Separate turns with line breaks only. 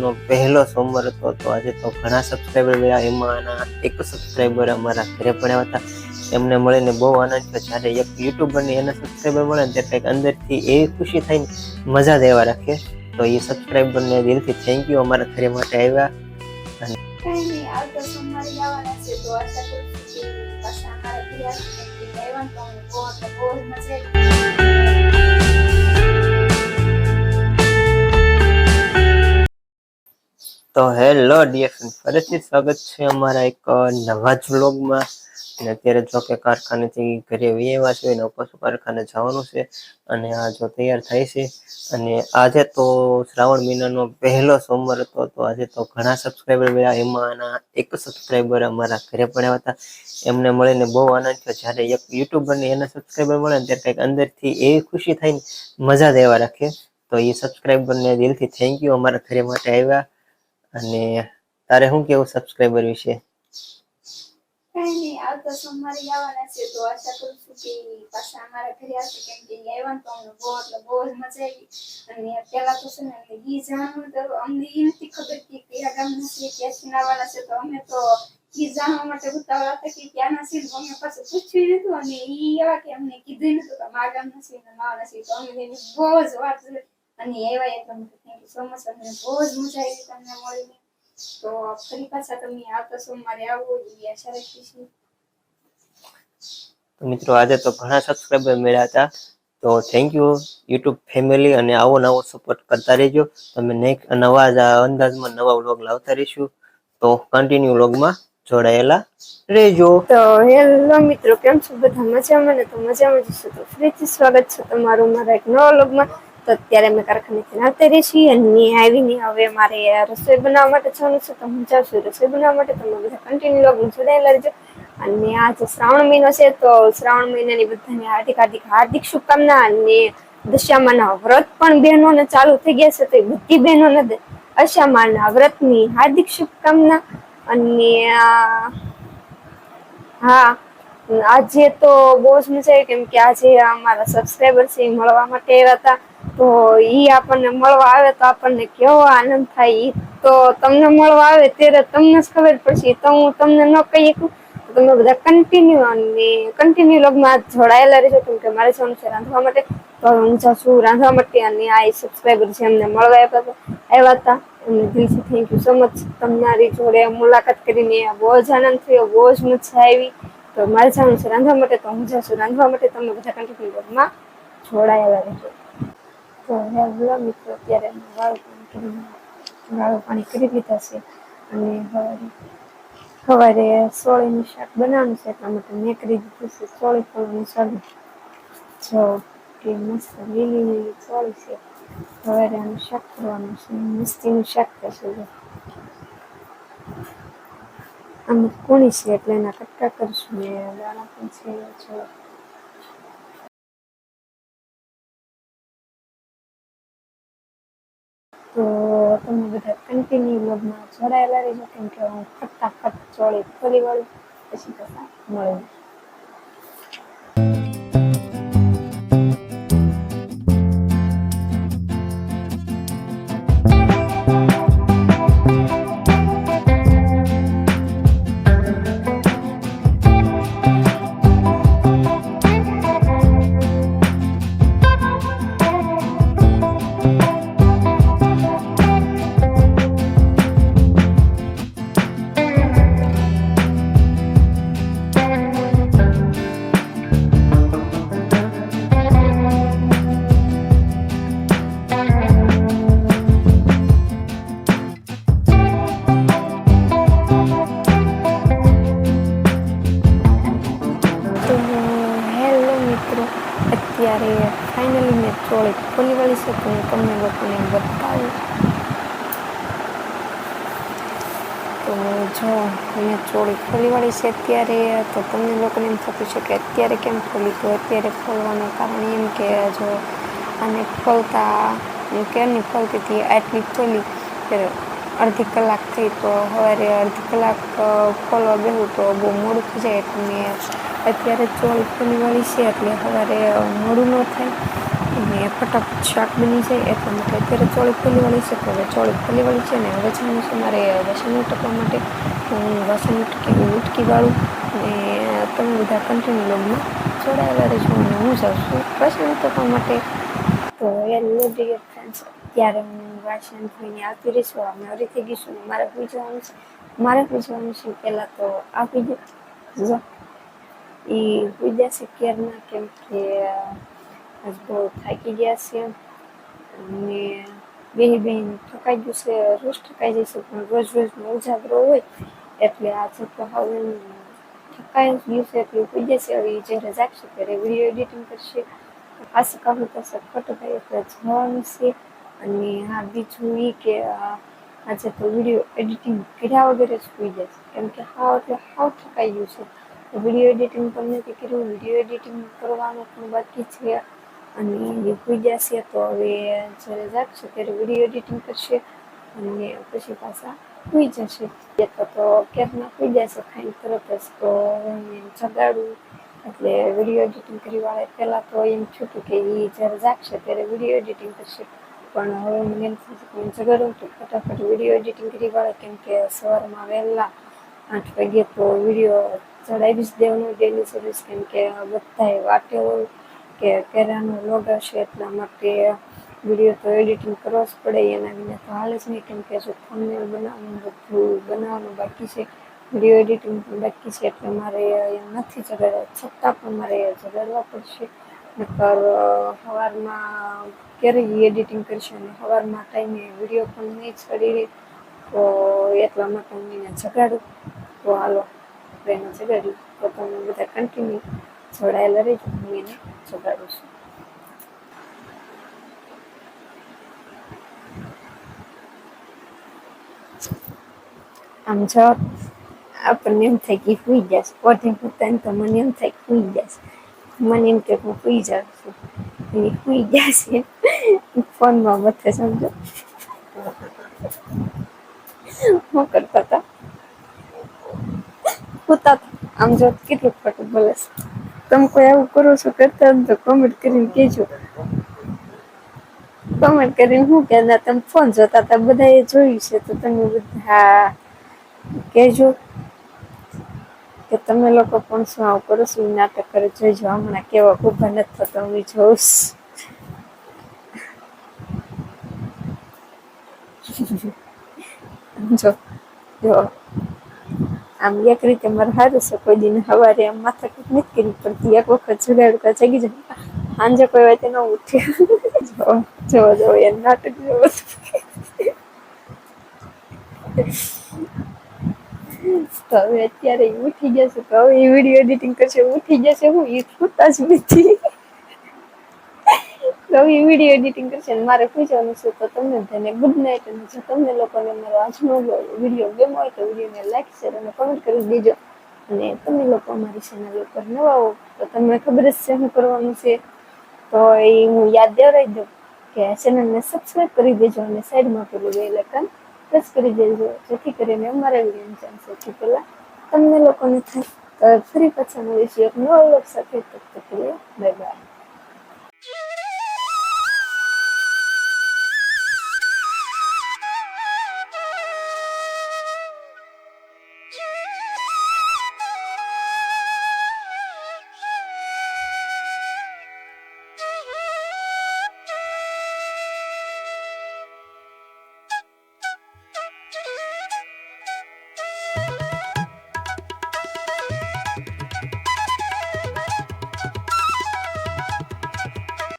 શ્રાવણ મહિનાનો પહેલો સોમવાર હતો, તો આજે તો ઘણા સબસ્ક્રાઈબર મળ્યા. એમાંના એક સબસ્ક્રાઈબર અમારા ઘરે પણ આવ્યા હતા. એમને મળીને બહુ આનંદ થયો. જ્યારે એક યુટ્યુબરને એના સબસ્ક્રાઈબર મળે ને ત્યારે કંઈક અંદરથી એવી ખુશી થાય ને મજા જ એવા રાખે. તો એ સબસ્ક્રાઈબરને દિલથી થેન્ક યુ અમારા ઘરે માટે આવ્યા.
કઈ તો
હેલો ડિયર ફરીથી સ્વાગત છે અમારા એક નવા જ વ્લોગમાં. અને અત્યારે જો કે કારખાનેથી ઘરે વિયેવા છે અને પાછું કારખાને જવાનું છે અને આ જો તૈયાર થાય છે. અને આજે તો શ્રાવણ મહિનાનો પહેલો સોમવાર હતો, તો આજે તો ઘણા સબસ્ક્રાઈબર મળ્યા. એમાં એક સબસ્ક્રાઈબર અમારા ઘરે પણ આવ્યા હતા. એમને મળીને બહુ આનંદ થયો. જ્યારે એક યુટ્યુબરને એના સબસ્ક્રાઈબર મળે ત્યારે કંઈક અંદરથી એવી ખુશી થઈને મજા એવા રાખે. તો એ સબસ્ક્રાઈબરને દિલથી થેન્ક યુ અમારા ઘરે માટે આવ્યા. અને તારે શું કેવું સબસ્ક્રાઈબર વિશે
કઈ નહીં આવતા સોમવારે આવવાના છે, તો આશા કરું છું કે પાછા અમારા ઘરે આવશે, કેમ કે આવ્યા તો અમને બહુ મજા આવી અને પેલા તો છે ને, અમને તો અમને એ નથી ખબર કે કયા ગામના છે ક્યાંથી આવવાના છે, તો અમે તો ઈ જાણવા માટે ઉતાવળા હતા કે ક્યાંના છે ને અમે પાછું પૂછ્યું નતું, અને એ એવા કે અમને કીધું નતું કે મારા ગામના છે, ને માવાના છે, તો અમે બહુ જ વાત. અને એવા એટલે તમને થેન્ક યુ સો મચ અમને બહુ જ મજા આવી તમને મળીને. તો ફરી પાછા તમે આવતા સોમવારે આવો. એવી આશા
તો મિત્રો આજે તો ઘણા સબસ્ક્રાઈબર મળ્યા હતા. તો થેન્ક યુ યુટ્યુબ ફેમિલી અને આવો નવો સપોર્ટ કરતા રહેજો. તમે નેક્સ્ટ નવા જ અંદાજમાં નવા વ્લોગ લાવતા રહીશું. તો કન્ટિન્યુ વ્લોગમાં જોડાયેલા રહેજો.
તો હેલો મિત્રો કેમ છો? બધા મજામાં ને? તો મજામાં જશો તો ફરીથી સ્વાગત છે તમારું મારા એક નવા વ્લોગમાં તો અત્યારે અમે કારખાનેથી આવતી છીએ અને આવીને હવે મારે રસોઈ બનાવવા માટે જવાનું છે તો હું જાઉં છું રસોઈ બનાવવા માટે. તમે બધા કન્ટિન્યુ લોગ જોડાયેલા રહેજો. અને આજે શ્રાવણ મહિનો છે તો શ્રાવણ મહિનાની બધાને હાર્દિક હાર્દિક હાર્દિક શુભકામના અને દશામાના વ્રત પણ બહેનોને ચાલુ થઈ ગયા છે તો એ બધી બહેનોને દશામાના વ્રતની હાર્દિક શુભકામના અને આ, હા આજે તો બહુ જ મજા આવી કેમ કે આજે અમારા સબસ્ક્રાઈબર છે એ મળવા માટે આવ્યા હતા. તો ઈ આપણને મળવા આવે તો આપણને કેવો આનંદ થાય ઈ તો તમને મળવા આવે ત્યારે તમને જ ખબર પડશે. તો હું તમને ન કહી શકું. તમે બધા કન્ટિન્યુ અને કન્ટિન્યુ લગમાં જોડાયેલા રહેશો કેમ કે મારે જવાનું છે રાંધવા માટે. તો હું જાઉં છું રાંધવા માટે અને આ સબસ્ક્રાઈબર છે એમને મળવા આવ્યા હતા. આવ્યા હતા એમને દિલથી થેન્ક યુ સો મચ તમારી જોડે મુલાકાત કરીને બહુ જ આનંદ થયો બહુ જ મજા આવી. તો મારે જવાનું છે, રાંધવા માટે તો હું જાઉં રાંધવા માટે તમે બધા કન્ટિન્યુ લગમાં જોડાયેલા રહેજો. તો હેલો મિત્રો, અત્યારે વાળું વાળું પાણી કરી લીધા છે. અને સવારે સવારે સોળીનું શાક બનાવવાનું છે, એટલા માટે મેં કરી દીધું છે સોળી ફળનું શાક જો કે મસ્ત લીલી લીલી સોળી છે. સવારે આનું શાક કરવાનું છે, મસ્તીનું શાક થશે આમ કોણી છે એટલે એના કટકા કરશું ને દાણા પણ છે તો તમે બધા કન્ટિન્યુ લોગમાં જોડાયેલા રહેજો, કેમ કે હું ફટાફટ ચોળી ફરી વળું. પછી પાછા મળે ચોળી ખોલી વાળી છે તો હું તમને લોકોને બતાવું તો જો મેં ચોળી ખોલી વાળી છે અત્યારે તો તમને લોકોને એમ થતું છે કે અત્યારે કેમ ખોલી તો અત્યારે ખોલવાનું કારણ એમ કે જો આને ખોલતા હું ક્યારની ખોલતી હતી આટલી ખોલી ત્યારે અડધી કલાક થઈ તો સવારે અડધી કલાક અ, ખોલવા બેહું તો બહુ મોડું થઈ જાય એટલે મેં અત્યારે ચોળ ખોલી વાળી છે એટલે સવારે મોડું ન થાય અને ફટાફટ શાક બની જાય એટલે માટે અત્યારે ચોળી ફોલીવાળી છે, તો હવે ચોળી ફોલીવાળી છે ને હવે જવાનું છે મારે વાસણ ઉટકવા માટે હું વાસણ ઉટકી ઉટકી વાળું અને તમે બધા કન્ટિન્યુ લોગમાં જોડાયેલા રહેજો અને હું જાઉં છું વાસણ ઉટકવા માટે. તો હેલો ડિયર ફ્રેન્ડ્સ ત્યારે હું વાસણ ધોઈને આવતી રહીશું અમે થઈ ગઈશું મારે પૂછવાનું છે, મારે પૂછવાનું છે પહેલાં તો આપી દે. એ પૂજા છે કેરના કેમ કે આજ થાકી ગયા છે અને બેહી બેહીને થકાઈ ગયું છે રોજ થકાઈ છે પણ રોજ રોજનો ઉજાગરો હોય એટલે આજે તો હવે થકાઈ ગયું છે એટલે પૂજે છે હવે જ્યારે જાગશે ત્યારે વીડિયો એડિટિંગ કરશે ખાસી કામ કરશે ખોટું એટલે જવાનું છે અને હા બીજું એ કે આજે તો વીડિયો એડિટિંગ કર્યા વગર જ સુઈ જશે કેમ કે હાવ એટલે હાવ થકાઈ ગયું છે વીડિયો એડિટિંગ પણ નથી કર્યું વીડિયો એડિટિંગ કરવાનું પણ બાકી છે અને હોઈ જશે તો હવે જ્યારે જાગશે ત્યારે વીડિયો એડિટિંગ કરશે અને પછી પાછા હોઈ જશે. તો તો ક્યારના હોઈ જશે ખાઈને તરત જ તો જગાડું. એટલે વીડિયો એડિટિંગ કરી વાળે પહેલાં તો એમ હતું કે એ જ્યારે જાગશે ત્યારે વીડિયો એડિટિંગ કરશે. પણ હવે મને એમ થયું જગાડું તો ફટાફટ વીડિયો એડિટિંગ કરી વાળે કેમ કે સવારમાં વહેલા આઠ વાગે તો વીડિયો ચડાવી જ દેવાનો ડેલી સર્વિસ કેમ કે બધાએ વાટે હોય કે કેરાનો લોગા છે એટલા માટે વીડિયો તો એડિટિંગ કરવો જ પડે એના વિના તો હાલ જ નહીં, કેમ કે હજુ થંબનેલ બનાવવાનું બધું બનાવવાનું બાકી છે. વીડિયો એડિટિંગ પણ બાકી છે, એટલે મારે નથી જગાડવા. છતાં પણ મારે જગાડવા પડશે. નકર સવારમાં ક્યારે એડિટિંગ કરશે અને સવારમાં ટાઈમે વીડિયો પણ નહીં ચડી રહે, તો એટલા માટે હું એને જગાડું. તો હાલો એને જગાડ્યું. તો તમે બધા કન્ટિન્યુ જોડાયેલા રહેજો હું એને જગાડું છું આમ જો આપણને એમ થાય કે સુઈ જશે પોતે પોતાને તો મને એમ થાય કે સુઈ જશે મને એમ કે હું સુઈ જાઉં છું એ સુઈ જશે ફોનમાં બધે સમજો હું કરતા હતા હોતા આમ જો કેટલું ખોટું બોલે તમે કોઈ આવું કરો છો કરતા તો કોમેન્ટ કરીને કહેજો. કોમેન્ટ કરીને શું કે તમે ફોન જોતા હતા, બધાએ જોયું છે. તો તમે બધા કહેજો કે તમે લોકો પણ શું આવું કરો છો? એ નાટક કરે, જોઈજો. હમણાં કેવા ઊભા નથી થતો, હું જોઉં જો જો. આમ એક રીતે મારે સારું છે, કોઈ દિન સવારે આમ માથા કૂટ નથી કરી પડતી એક વખત જગાડું જગી જાય સાંજે કોઈ વાત ન ઉઠે. જો જો એ નાટક જોવો. તો હવે અત્યારે ઈ ગયા છે, તો હવે વીડિયો એડિટિંગ કરશે, ઉઠી છે, હું એ છૂટા જ નથી. એ વીડિયો એડિટિંગ કરશે અને મારે પૂછવાનું છે તો તમને બધાને ગુડ નાઇટ અને જો તમને લોકોને મારો આજનો વીડિયો ગેમ હોય તો વિડીયોને લાઈક શેર અને કમેન્ટ કરી દેજો. અને તમે લોકો અમારી ચેનલ ઉપર નવા હો તો તમને ખબર જ છે શું કરવાનું છે. તો એ હું યાદ દેવડાવી દઉં કે ચેનલને સબસ્ક્રાઈબ કરી દેજો અને સાઈડમાં પેલું બે લખન પ્રેસ કરી દેજો. જેથી કરીને અમારા વિડીયોની ચાન્સ સૌથી પહેલાં તમને લોકોને થાય. ફરી પાછા મળીશું એક નવા લોક સાથે. તક તક બાય બાય